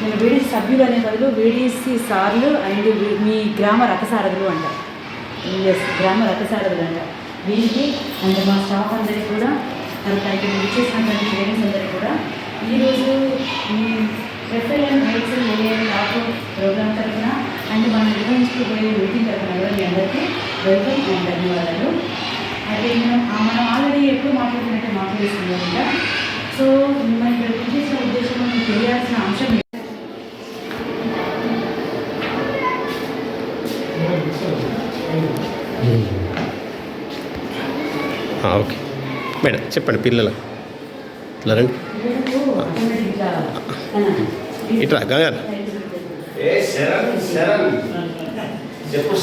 నేను వీడీసీ సభ్యులు అనే బదులు వీడీసీ సార్లు అండ్ మీ గ్రామ రథసారథులు అంటారు ఎస్ గ్రామ రథసారథులు అంటారు వీరికి అండ్ మా స్టాఫ్ అందరికీ కూడా తర్వాత ఇక్కడ ఇచ్చేసినటువంటి పేరెంట్స్ అందరికీ కూడా ఈరోజు ఈ FIN heights AN auto program తరఫున అండ్ మనం నిర్వహించుకోబోయే మీటింగ్ తరఫున కూడా మీ అందరికీ వెల్కమ్ అండ్ ధన్యవాదాలు. అయితే మనం మనం ఆల్రెడీ ఎప్పుడు మాట్లాడుతున్నట్టే మాట్లాడుతున్నాం కదా. సో మిమ్మల్ని మీకు తెలియాల్సిన అంశం ఓకే. మేడం చెప్పండి పిల్లలు. ఇట్లా రండి. ఇట్లా, శరణ్ చెప్పు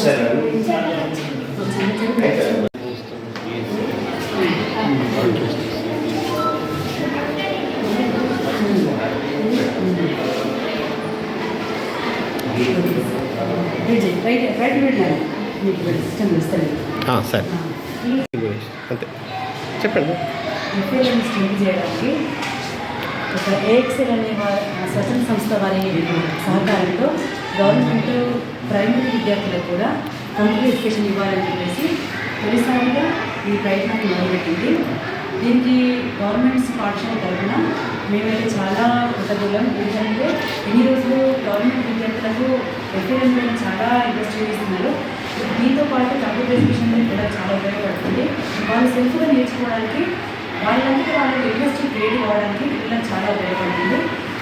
వెళ్ళాలి మీకు సిస్టమ్ ఇస్తాను సరే. అంతే. చెప్పండి. స్టడీ చేయడానికి ఒక ఏఎక్సెల్ అనే స్వచ్ఛంద సంస్థ వారి సహకారంతో గవర్నమెంట్ ప్రైమరీ విద్యార్థులకు కూడా కంప్యూటర్ ఎడ్యుకేషన్ ఇవ్వాలని చెప్పేసి తొలిసారిగా ఈ ప్రయత్నాన్ని మొదలుపెట్టింది. దీనికి గవర్నమెంట్స్ పాఠశాల తరఫున మేమైతే చాలా కృతజ్ఞులం. ఎందుకంటే ఎన్ని రోజులు గవర్నమెంట్ విద్యార్థులకు ఎఫ్ఎన్ చాలా ఇంట్రెస్ట్ చూపిస్తున్నారు దీంతో పాటు కంప్యూటర్ ఎడ్యుకేషన్ కూడా చాలా ఉపయోగపడుతుంది. వాళ్ళు సెల్ఫ్గా నేర్చుకోవడానికి వాళ్ళందరూ వాళ్ళకి ఇంట్రెస్ట్ క్రియేట్ అవ్వడానికి పిల్లలకు చాలా ఉపయోగపడుతుంది.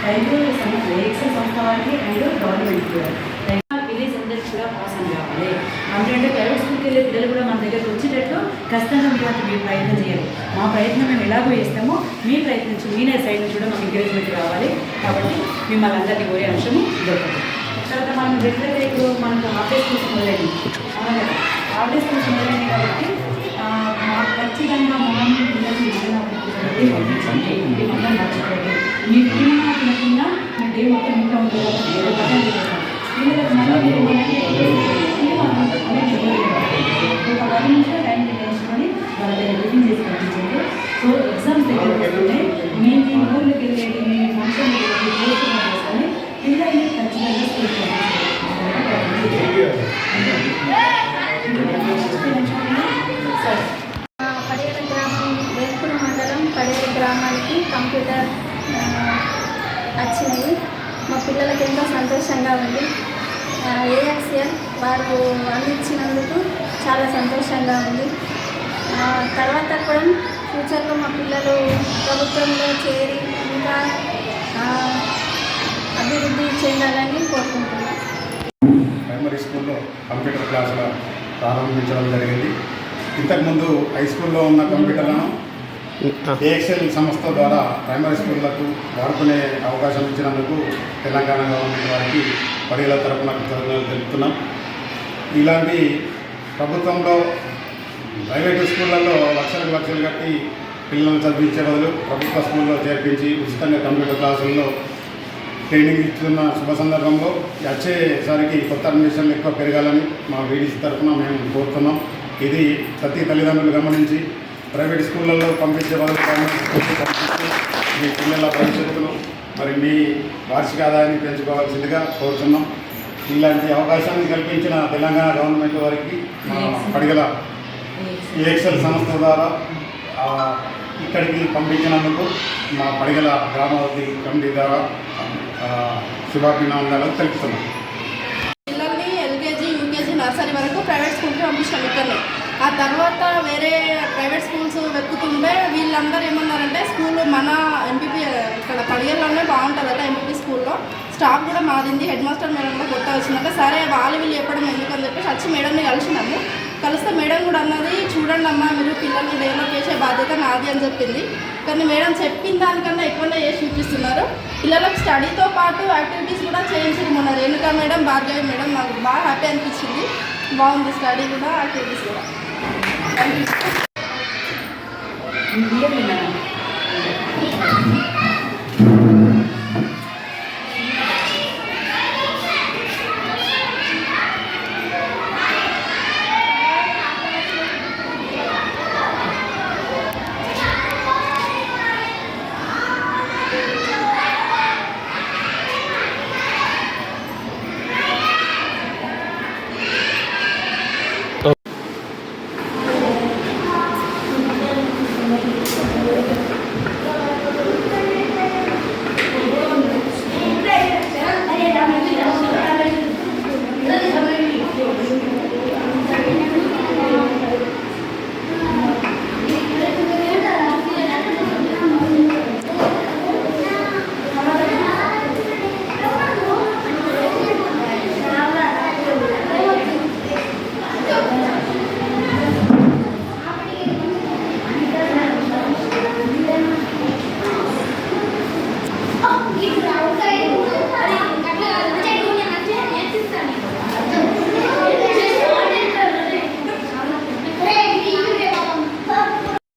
అయితే సంస్థ ఎక్సెల్ సంస్థ వాళ్ళకి అండ్ గవర్నమెంట్ కూడా విలేజ్ అందరికీ కూడా పాస్ అని కావాలి అంటే ప్రైవేట్ స్కూల్కి వెళ్ళే పిల్లలు కూడా మన దగ్గరకు వచ్చేటట్టు ఖచ్చితంగా మీరు అది మీరు ప్రయత్నం చేయాలి మా ప్రయత్నం మేము ఎలాగో చేస్తామో మీ ప్రయత్నించి మీ సైడ్ నుంచి కూడా మాకు ఎంకరేజ్మెంట్ కావాలి కాబట్టి మిమ్మల్ని అందరినీ కోరే అంశము దొరకదు తర్వాత మనం రెగ్యులర్గా ఇప్పుడు మనకు అవునా కదా? హాఫ్ డే స్కూల్స్ మొదలైనవి కాబట్టి ఖచ్చితంగా మార్నింగ్ పిల్లలు ఏదైనా పంపించండి మర్చిపోండి మీరు తిన్నా తినకుండా మీ డే మొత్తం ఉంటుంది. పిల్లలకు మళ్ళీ వాళ్ళ రివిజన్ చేసి పంపించండి. సో ఎగ్జామ్స్ దగ్గర వస్తున్నాయి మీ మీ ఊళ్ళకి వెళ్ళేది మీ ఫంక్షన్కి వెళ్ళేది చేసుకుని చేసుకొని పిల్లల్ని ఖచ్చితంగా పడేరు గ్రామం వేల్పూర్ మండలం పడేరు గ్రామానికి కంప్యూటర్ వచ్చినాయి మా పిల్లలకి ఎంతో సంతోషంగా ఉంది. ఏఎక్స్ఎల్ వారు అందించినందుకు చాలా సంతోషంగా ఉంది. తర్వాత కూడా ఫ్యూచర్లో మా పిల్లలు ప్రభుత్వంలో చేరి ఇంకా ఆ, అభివృద్ధి చెందాలని కోరుకుంటున్నాను ప్రైమరీ స్కూల్లో కంప్యూటర్ క్లాసులు ప్రారంభించడం జరిగింది. ఇంతకుముందు హై స్కూల్లో ఉన్న కంప్యూటర్లను ఆ, ఏఎక్సెల్ సంస్థ ద్వారా ప్రైమరీ స్కూళ్ళకు వాడుకునే అవకాశం ఇచ్చినందుకు తెలంగాణ గవర్నమెంట్ వారికి పడిగల తరపున కృతజ్ఞతలు తెలుపుతున్నాం. ఇలాంటి ప్రభుత్వంలో ప్రైవేటు స్కూళ్ళల్లో లక్షలకు లక్షలు కట్టి పిల్లలను చదివించే బదులు ప్రభుత్వ స్కూల్లో చేర్పించి ఉచితంగా కంప్యూటర్ క్లాసుల్లో ట్రైనింగ్ ఇస్తున్న శుభ సందర్భంలో వచ్చేసరికి కొత్త అడ్మిషన్లు ఎక్కువ పెరగాలని మా వీడీసీ తరఫున మేము కోరుతున్నాం. ఇది ప్రతి తల్లిదండ్రులు గమనించి ప్రైవేట్ స్కూళ్ళల్లో పంపించే బదులు మీ పిల్లల భవిష్యత్తును మరి మీ వార్షిక ఆదాయాన్ని పెంచుకోవాల్సిందిగా కోరుతున్నాం. ఇలాంటి అవకాశాన్ని కల్పించిన తెలంగాణ గవర్నమెంట్ వారికి మా పడిగల ఏఎక్సెల్ సంస్థ ద్వారా ఇక్కడికి పంపించినందుకు మా పడిగల గ్రామావతి కమిటీ ద్వారా శుభాభినందనలు తెలుపుతున్నాం. పిల్లల్ని ఎల్కేజీ యూకేజీ నర్సరీ వరకు ప్రైవేట్ స్కూల్కి పంపించాం ఇక్కడనే ఆ తర్వాత వేరే ప్రైవేట్ స్కూల్స్ వెతుకుతుంటే వీళ్ళందరూ ఏమన్నారంటే స్కూల్ మన ఎంపీపీ ఇక్కడ బాగుంటుంది బాగుంటుందట ఎంపీపీ స్కూల్లో. స్టాఫ్ కూడా మారింది హెడ్ మాస్టర్ మేడం కూడా కొత్త వచ్చినాక సరే వాళ్ళు వీళ్ళు చెప్పడం ఎందుకని చెప్పేసి వచ్చి మేడంని కలిసినాము. కలిస్తే మేడం కూడా అన్నది చూడండి అమ్మా మీరు పిల్లల్ని డెవలప్ చేసే బాధ్యత నాది అని చెప్పింది. కానీ మేడం చెప్పిన దానికన్నా ఎక్కువనే చేసి చూపిస్తున్నారు. పిల్లలకు స్టడీతో పాటు యాక్టివిటీస్ కూడా చేయించుకున్నారు మొన్న రేణుకా మేడం భార్గవి మేడం నాకు బాగా హ్యాపీ అనిపించింది. బాగుంది స్టడీ కూడా యాక్టివిటీస్ కూడా. Thank you